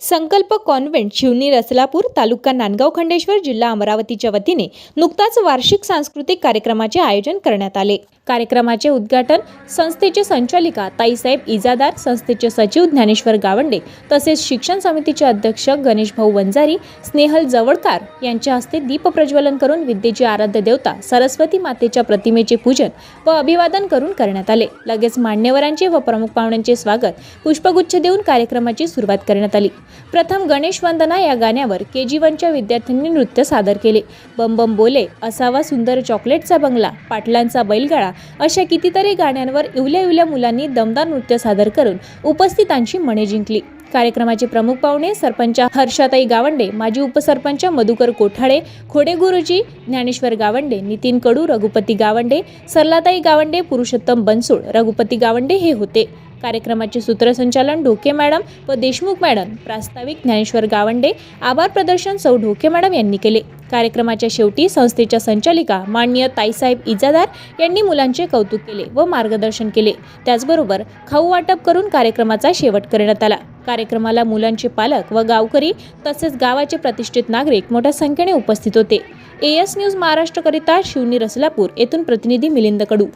संकल्प कॉन्व्हेंट शिवनी रसलापूर तालुका नांदगाव खंडेश्वर जिल्हा अमरावतीच्या वतीने नुकताच वार्षिक सांस्कृतिक कार्यक्रमाचे आयोजन करण्यात आले. कार्यक्रमाचे उद्घाटन संस्थेचे संचालिका ताईसाहेब इजादार संस्थेचे सचिव ज्ञानेश्वर गावंडे तसेच शिक्षण समितीचे अध्यक्ष गणेश भाऊ वंजारी स्नेहल जवळकार यांच्या हस्ते दीपप्रज्वलन करून विद्येची आराध्य देवता सरस्वती मातेच्या प्रतिमेचे पूजन व अभिवादन करून करण्यात आले. लगेच मान्यवरांचे व प्रमुख पाहुण्यांचे स्वागत पुष्पगुच्छ देऊन कार्यक्रमाची सुरुवात करण्यात आली. प्रथम गणेश वंदना या गाण्यावर के जी वनच्या विद्यार्थ्यांनी नृत्य सादर केले. बम बम बोले असावा सुंदर चॉकलेटचा बंगला पाटलांचा बैलगाळा अशा कितीतरी गाण्यांवर इवल्या इवल्या मुलांनी दमदार नृत्य सादर करून उपस्थितांची मने जिंकली. कार्यक्रमाचे प्रमुख पाहुणे सरपंच हर्षाताई गावंडे माजी उपसरपंच मधुकर कोठाळे खोडे गुरुजी ज्ञानेश्वर गावंडे नितीन कडू रघुपती गावंडे सरलाताई गावंडे पुरुषोत्तम बनसोड रघुपती गावंडे हे होते. कार्यक्रमाचे सूत्रसंचालन ढोके मॅडम व देशमुख मॅडम प्रास्ताविक ज्ञानेश्वर गावंडे आभार प्रदर्शन सौ ढोके मॅडम यांनी केले. कार्यक्रमाच्या शेवटी संस्थेच्या संचालिका माननीय ताईसाहेब इजादार यांनी मुलांचे कौतुक केले व मार्गदर्शन केले. त्याचबरोबर खाऊ वाटप करून कार्यक्रमाचा शेवट करण्यात आला. कार्यक्रमाला मुलांचे पालक व गावकरी तसेच गावाचे प्रतिष्ठित नागरिक मोठ्या संख्येने उपस्थित होते. एएस न्यूज महाराष्ट्रकरिता शिवनी रसलापूर येथून प्रतिनिधी मिलिंद कडू.